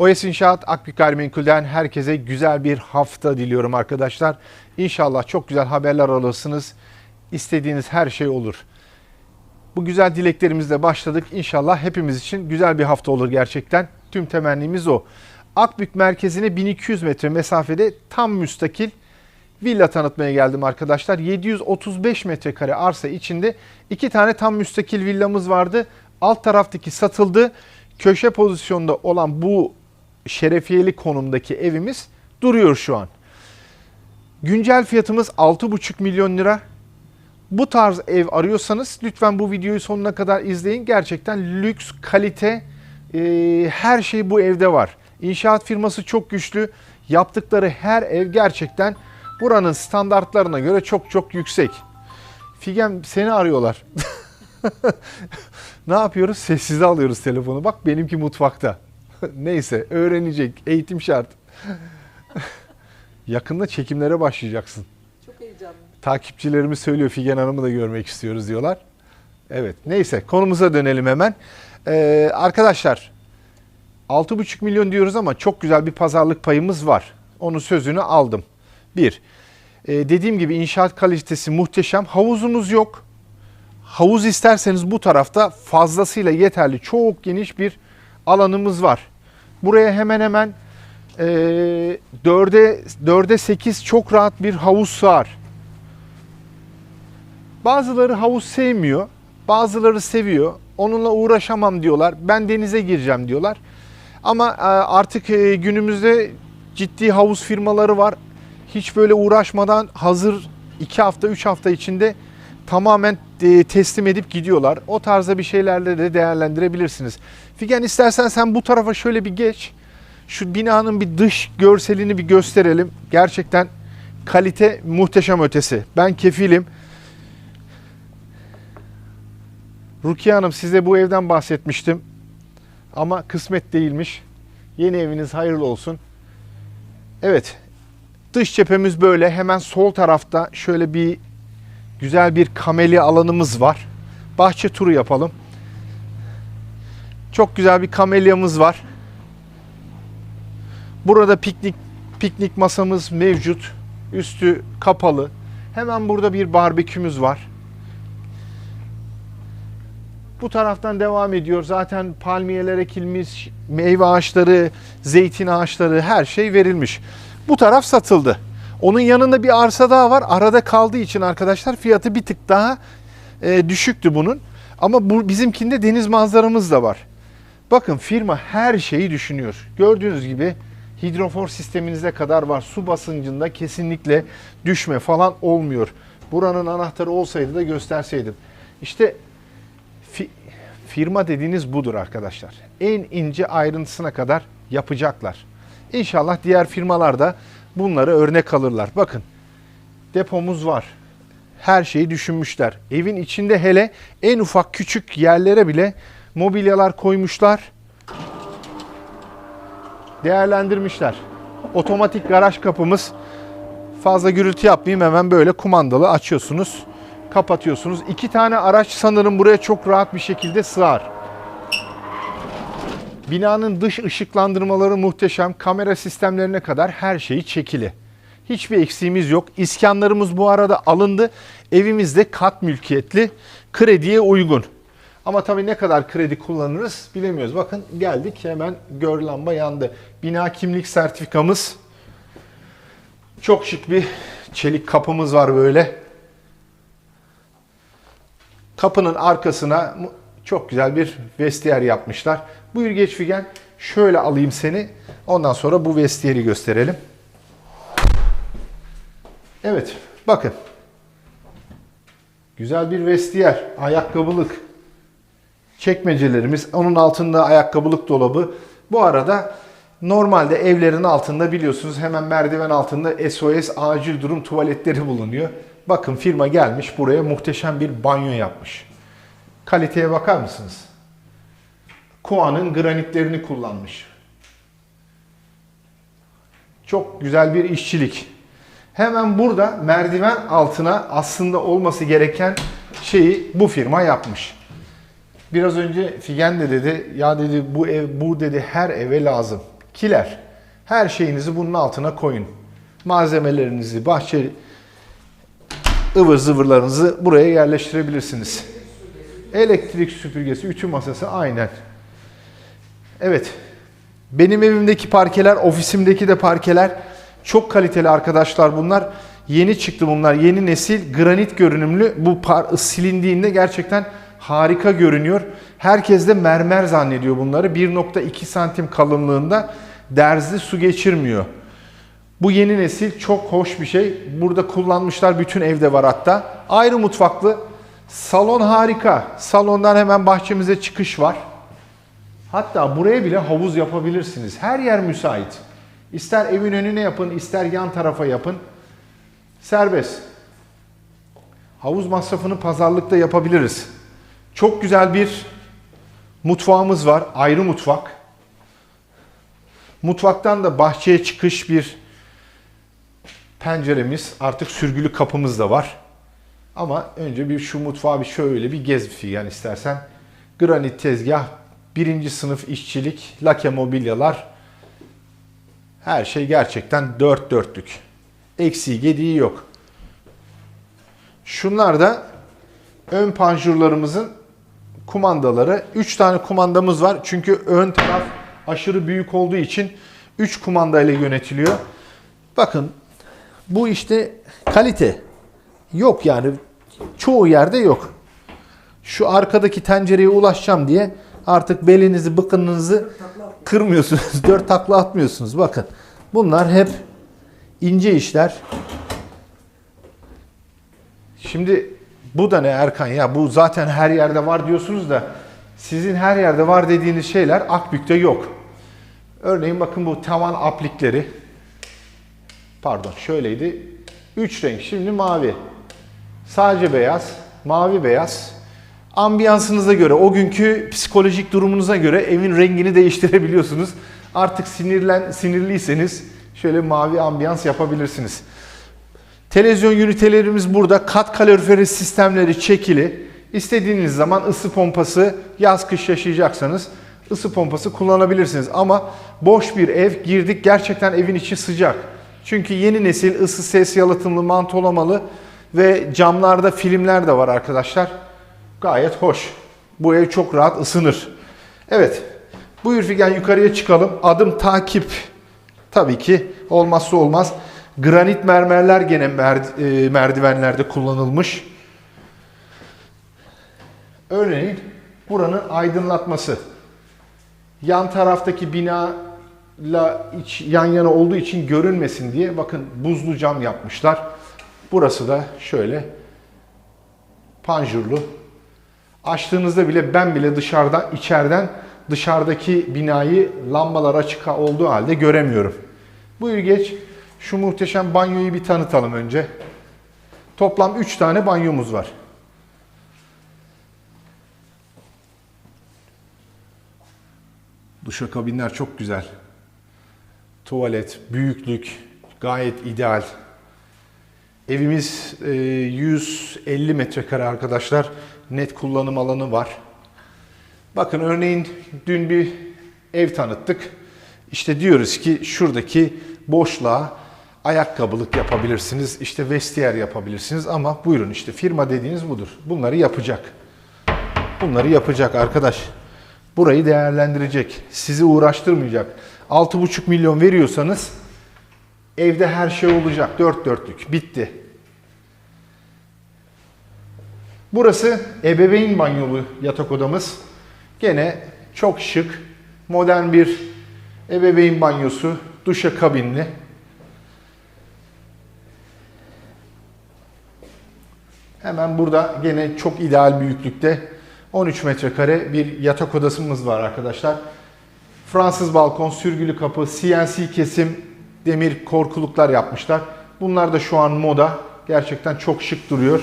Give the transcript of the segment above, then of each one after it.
OS İnşaat Akbük Gayrimenkul'den herkese güzel bir hafta diliyorum arkadaşlar. İnşallah çok güzel haberler alırsınız. İstediğiniz her şey olur. Bu güzel dileklerimizle başladık. İnşallah hepimiz için güzel bir hafta olur gerçekten. Tüm temennimiz o. Akbük merkezine 1200 metre mesafede tam müstakil villa tanıtmaya geldim arkadaşlar. 735 metrekare arsa içinde iki tane tam müstakil villamız vardı. Alt taraftaki satıldı. Köşe pozisyonda olan bu şerefiyeli konumdaki evimiz duruyor şu an. Güncel fiyatımız 6,5 milyon lira. Bu tarz ev arıyorsanız lütfen bu videoyu sonuna kadar izleyin. Gerçekten lüks, kalite, e, her şey bu evde var. İnşaat firması çok güçlü. Yaptıkları her ev gerçekten buranın standartlarına göre çok çok yüksek. Figen seni arıyorlar. ne yapıyoruz? Sessize alıyoruz telefonu. Bak benimki mutfakta. Neyse öğrenecek. Eğitim şart. Yakında çekimlere başlayacaksın. Çok heyecanlı. Takipçilerimiz söylüyor Figen Hanım'ı da görmek istiyoruz diyorlar. Evet neyse konumuza dönelim hemen. Ee, arkadaşlar 6,5 milyon diyoruz ama çok güzel bir pazarlık payımız var. Onun sözünü aldım. Bir, e, dediğim gibi inşaat kalitesi muhteşem. Havuzumuz yok. Havuz isterseniz bu tarafta fazlasıyla yeterli çok geniş bir alanımız var. Buraya hemen hemen e, 4'e 4'e 8 çok rahat bir havuz sığar. Bazıları havuz sevmiyor, bazıları seviyor. Onunla uğraşamam diyorlar. Ben denize gireceğim diyorlar. Ama e, artık e, günümüzde ciddi havuz firmaları var. Hiç böyle uğraşmadan hazır 2 hafta 3 hafta içinde tamamen teslim edip gidiyorlar. O tarzda bir şeylerle de değerlendirebilirsiniz. Figen istersen sen bu tarafa şöyle bir geç. Şu binanın bir dış görselini bir gösterelim. Gerçekten kalite muhteşem ötesi. Ben kefilim. Rukiye Hanım size bu evden bahsetmiştim. Ama kısmet değilmiş. Yeni eviniz hayırlı olsun. Evet. Dış cephemiz böyle. Hemen sol tarafta şöyle bir güzel bir kameli alanımız var. Bahçe turu yapalım. Çok güzel bir kamelyamız var. Burada piknik piknik masamız mevcut. Üstü kapalı. Hemen burada bir barbekümüz var. Bu taraftan devam ediyor. Zaten palmiyeler ekilmiş, meyve ağaçları, zeytin ağaçları her şey verilmiş. Bu taraf satıldı. Onun yanında bir arsa daha var. Arada kaldığı için arkadaşlar fiyatı bir tık daha e, düşüktü bunun. Ama bu bizimkinde deniz manzaramız da var. Bakın firma her şeyi düşünüyor. Gördüğünüz gibi hidrofor sisteminize kadar var. Su basıncında kesinlikle düşme falan olmuyor. Buranın anahtarı olsaydı da gösterseydim. İşte fi- firma dediğiniz budur arkadaşlar. En ince ayrıntısına kadar yapacaklar. İnşallah diğer firmalar da bunları örnek alırlar. Bakın depomuz var. Her şeyi düşünmüşler. Evin içinde hele en ufak küçük yerlere bile mobilyalar koymuşlar. Değerlendirmişler. Otomatik garaj kapımız fazla gürültü yapmayayım hemen böyle kumandalı açıyorsunuz kapatıyorsunuz. İki tane araç sanırım buraya çok rahat bir şekilde sığar. Binanın dış ışıklandırmaları muhteşem. Kamera sistemlerine kadar her şeyi çekili. Hiçbir eksiğimiz yok. İskanlarımız bu arada alındı. Evimizde kat mülkiyetli, krediye uygun. Ama tabii ne kadar kredi kullanırız bilemiyoruz. Bakın geldik hemen gör lamba yandı. Bina kimlik sertifikamız. Çok şık bir çelik kapımız var böyle. Kapının arkasına çok güzel bir vestiyer yapmışlar. Buyur geç Figen. Şöyle alayım seni. Ondan sonra bu vestiyeri gösterelim. Evet, bakın. Güzel bir vestiyer, ayakkabılık. Çekmecelerimiz, onun altında ayakkabılık dolabı. Bu arada normalde evlerin altında biliyorsunuz hemen merdiven altında SOS acil durum tuvaletleri bulunuyor. Bakın firma gelmiş buraya muhteşem bir banyo yapmış. Kaliteye bakar mısınız? Kuan'ın granitlerini kullanmış. Çok güzel bir işçilik. Hemen burada merdiven altına aslında olması gereken şeyi bu firma yapmış. Biraz önce Figen de dedi ya dedi bu ev bu dedi her eve lazım. kiler. Her şeyinizi bunun altına koyun. Malzemelerinizi, bahçe ıvır zıvırlarınızı buraya yerleştirebilirsiniz. Elektrik süpürgesi, ütü masası aynen. Evet. Benim evimdeki parkeler, ofisimdeki de parkeler çok kaliteli arkadaşlar bunlar. Yeni çıktı bunlar. Yeni nesil granit görünümlü. Bu par silindiğinde gerçekten harika görünüyor. Herkes de mermer zannediyor bunları. 1.2 santim kalınlığında derzli su geçirmiyor. Bu yeni nesil çok hoş bir şey. Burada kullanmışlar. Bütün evde var hatta. Ayrı mutfaklı. Salon harika. Salondan hemen bahçemize çıkış var. Hatta buraya bile havuz yapabilirsiniz. Her yer müsait. İster evin önüne yapın, ister yan tarafa yapın. Serbest. Havuz masrafını pazarlıkta yapabiliriz. Çok güzel bir mutfağımız var. Ayrı mutfak. Mutfaktan da bahçeye çıkış bir penceremiz, artık sürgülü kapımız da var. Ama önce bir şu mutfağı bir şöyle bir gez figan istersen. Granit tezgah, birinci sınıf işçilik, lake mobilyalar. Her şey gerçekten dört dörtlük. Eksiği gediği yok. Şunlar da ön panjurlarımızın kumandaları. 3 tane kumandamız var. Çünkü ön taraf aşırı büyük olduğu için 3 kumanda ile yönetiliyor. Bakın bu işte kalite. Yok yani çoğu yerde yok. Şu arkadaki tencereye ulaşacağım diye artık belinizi bıkınınızı kırmıyorsunuz. Dört takla atmıyorsunuz. Bakın bunlar hep ince işler. Şimdi bu da ne Erkan ya bu zaten her yerde var diyorsunuz da sizin her yerde var dediğiniz şeyler Akbük'te yok. Örneğin bakın bu tavan aplikleri. Pardon şöyleydi. Üç renk şimdi mavi. Sadece beyaz, mavi beyaz. Ambiyansınıza göre, o günkü psikolojik durumunuza göre evin rengini değiştirebiliyorsunuz. Artık sinirlen sinirliyseniz şöyle mavi ambiyans yapabilirsiniz. Televizyon ünitelerimiz burada. Kat kaloriferi sistemleri çekili. İstediğiniz zaman ısı pompası yaz kış yaşayacaksanız ısı pompası kullanabilirsiniz. Ama boş bir ev girdik gerçekten evin içi sıcak. Çünkü yeni nesil ısı ses yalıtımlı mantolamalı ve camlarda filmler de var arkadaşlar. Gayet hoş. Bu ev çok rahat ısınır. Evet. Buyur Figen yukarıya çıkalım. Adım takip. Tabii ki olmazsa olmaz. Granit mermerler gene e, merdivenlerde kullanılmış. Örneğin buranın aydınlatması. Yan taraftaki binayla iç, yan yana olduğu için görünmesin diye bakın buzlu cam yapmışlar. Burası da şöyle panjurlu. Açtığınızda bile ben bile dışarıdan içeriden dışarıdaki binayı lambalar açık olduğu halde göremiyorum. Buyur geç. Şu muhteşem banyoyu bir tanıtalım önce. Toplam 3 tane banyomuz var. Duşakabinler çok güzel. Tuvalet, büyüklük gayet ideal. Evimiz e, 150 metrekare arkadaşlar. Net kullanım alanı var. Bakın örneğin dün bir ev tanıttık. İşte diyoruz ki şuradaki boşluğa ayakkabılık yapabilirsiniz. işte vestiyer yapabilirsiniz ama buyurun işte firma dediğiniz budur. Bunları yapacak. Bunları yapacak arkadaş. Burayı değerlendirecek. Sizi uğraştırmayacak. 6,5 milyon veriyorsanız evde her şey olacak. Dört dörtlük. Bitti. Burası ebeveyn banyolu yatak odamız. Gene çok şık, modern bir ebeveyn banyosu, duşa kabinli. Hemen burada gene çok ideal büyüklükte 13 metrekare bir yatak odasımız var arkadaşlar. Fransız balkon, sürgülü kapı, CNC kesim, demir korkuluklar yapmışlar. Bunlar da şu an moda. Gerçekten çok şık duruyor.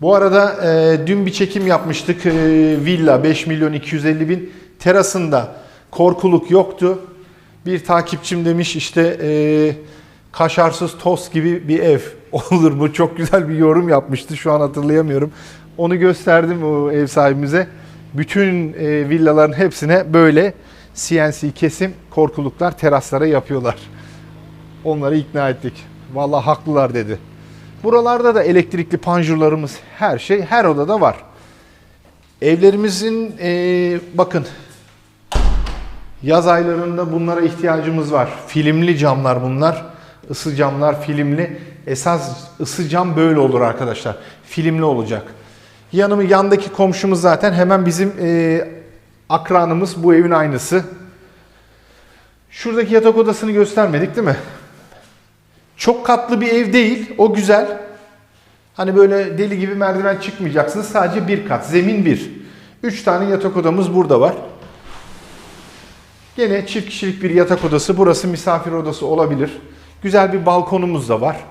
Bu arada e, dün bir çekim yapmıştık. E, villa 5 milyon 250 bin. Terasında korkuluk yoktu. Bir takipçim demiş işte e, kaşarsız tost gibi bir ev olur mu? Çok güzel bir yorum yapmıştı. Şu an hatırlayamıyorum. Onu gösterdim o ev sahibimize. Bütün e, villaların hepsine böyle CNC kesim korkuluklar teraslara yapıyorlar. Onları ikna ettik. Vallahi haklılar dedi. Buralarda da elektrikli panjurlarımız her şey her odada var. Evlerimizin e, bakın yaz aylarında bunlara ihtiyacımız var. Filmli camlar bunlar. Isı camlar filmli. Esas ısı cam böyle olur arkadaşlar. Filmli olacak. Yanımı yandaki komşumuz zaten hemen bizim e, akranımız bu evin aynısı. Şuradaki yatak odasını göstermedik değil mi? Çok katlı bir ev değil. O güzel. Hani böyle deli gibi merdiven çıkmayacaksınız. Sadece bir kat. Zemin bir. Üç tane yatak odamız burada var. Gene çift kişilik bir yatak odası. Burası misafir odası olabilir. Güzel bir balkonumuz da var.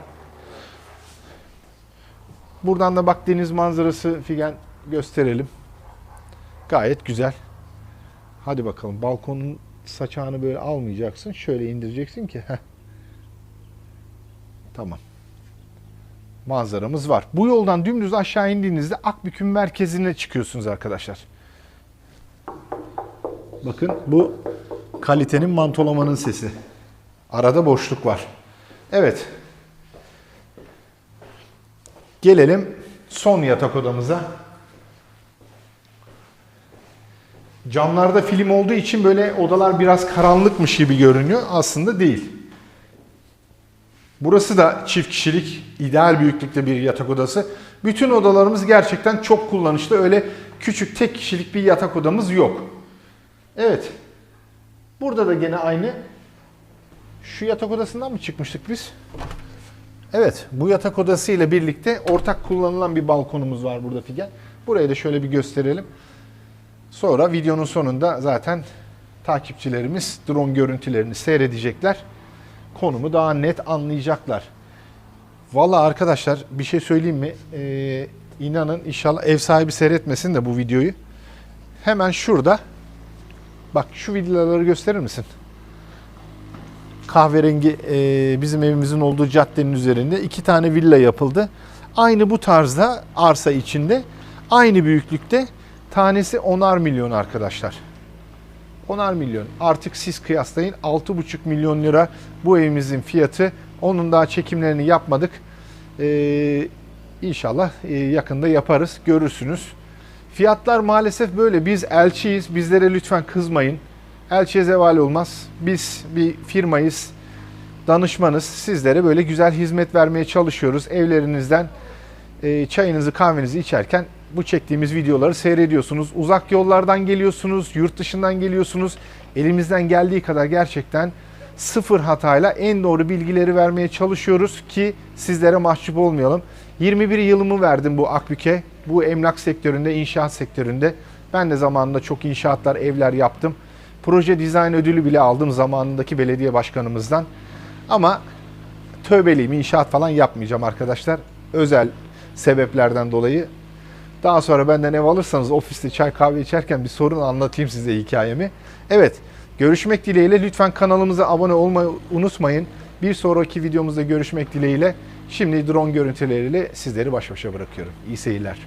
Buradan da bak deniz manzarası figen gösterelim. Gayet güzel. Hadi bakalım balkonun saçağını böyle almayacaksın. Şöyle indireceksin ki. Heh. Tamam. Manzaramız var. Bu yoldan dümdüz aşağı indiğinizde Akbük'ün merkezine çıkıyorsunuz arkadaşlar. Bakın bu kalitenin mantolamanın sesi. Arada boşluk var. Evet. Gelelim son yatak odamıza. Camlarda film olduğu için böyle odalar biraz karanlıkmış gibi görünüyor. Aslında değil. Burası da çift kişilik, ideal büyüklükte bir yatak odası. Bütün odalarımız gerçekten çok kullanışlı. Öyle küçük tek kişilik bir yatak odamız yok. Evet. Burada da gene aynı. Şu yatak odasından mı çıkmıştık biz? Evet, bu yatak odası ile birlikte ortak kullanılan bir balkonumuz var burada Figen. Burayı da şöyle bir gösterelim. Sonra videonun sonunda zaten takipçilerimiz drone görüntülerini seyredecekler. Konumu daha net anlayacaklar. Valla arkadaşlar bir şey söyleyeyim mi? Ee, inanın inşallah ev sahibi seyretmesin de bu videoyu. Hemen şurada bak şu villaları gösterir misin? kahverengi e, bizim evimizin olduğu caddenin üzerinde iki tane villa yapıldı. Aynı bu tarzda arsa içinde aynı büyüklükte tanesi onar milyon arkadaşlar. Onar milyon. Artık siz kıyaslayın 6,5 milyon lira bu evimizin fiyatı. Onun daha çekimlerini yapmadık. Ee, inşallah e, yakında yaparız. Görürsünüz. Fiyatlar maalesef böyle. Biz elçiyiz. Bizlere lütfen kızmayın. Elçiye zeval olmaz. Biz bir firmayız. Danışmanız. Sizlere böyle güzel hizmet vermeye çalışıyoruz. Evlerinizden e, çayınızı kahvenizi içerken bu çektiğimiz videoları seyrediyorsunuz. Uzak yollardan geliyorsunuz, yurt dışından geliyorsunuz. Elimizden geldiği kadar gerçekten sıfır hatayla en doğru bilgileri vermeye çalışıyoruz ki sizlere mahcup olmayalım. 21 yılımı verdim bu Akbük'e. Bu emlak sektöründe, inşaat sektöründe. Ben de zamanında çok inşaatlar, evler yaptım. Proje dizayn ödülü bile aldım zamanındaki belediye başkanımızdan. Ama tövbeliyim, inşaat falan yapmayacağım arkadaşlar. Özel sebeplerden dolayı. Daha sonra benden ev alırsanız ofiste çay kahve içerken bir sorun anlatayım size hikayemi. Evet, görüşmek dileğiyle lütfen kanalımıza abone olmayı unutmayın. Bir sonraki videomuzda görüşmek dileğiyle. Şimdi drone görüntüleriyle sizleri baş başa bırakıyorum. İyi seyirler.